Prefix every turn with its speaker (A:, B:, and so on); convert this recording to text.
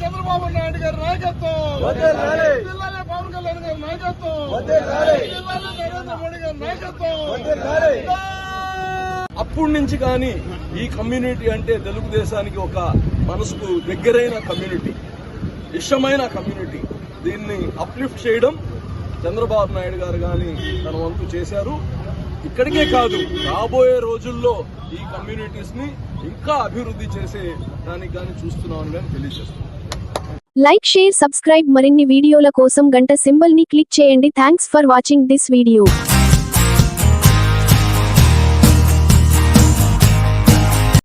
A: చంద్రబాబు నాయుడు గారి నాయకత్వం పవన్ కళ్యాణ్ గారి నాయకత్వం వద్దిల్లాలే నరేంద్ర మోడీ గారి నాయకత్వం
B: అప్పుడు నుంచి కానీ ఈ కమ్యూనిటీ అంటే తెలుగుదేశానికి ఒక మనసుకు దగ్గరైన కమ్యూనిటీ ఇష్టమైన కమ్యూనిటీ. దీన్ని అప్లిఫ్ట్ చేయడం చంద్రబాబు నాయుడు గారు కానీ తన వంతు చేశారు. ఇక్కడికే కాదు రాబోయే రోజుల్లో ఈ కమ్యూనిటీస్ని ఇంకా అభివృద్ధి చేసే దానికి కానీ చూస్తున్నామని కానీ తెలియజేస్తున్నాం.
C: లైక్ షేర్ సబ్స్క్రైబ్ మరిన్ని వీడియోల కోసం గంట సింబల్ని క్లిక్ చేయండి. Thanks for watching this video.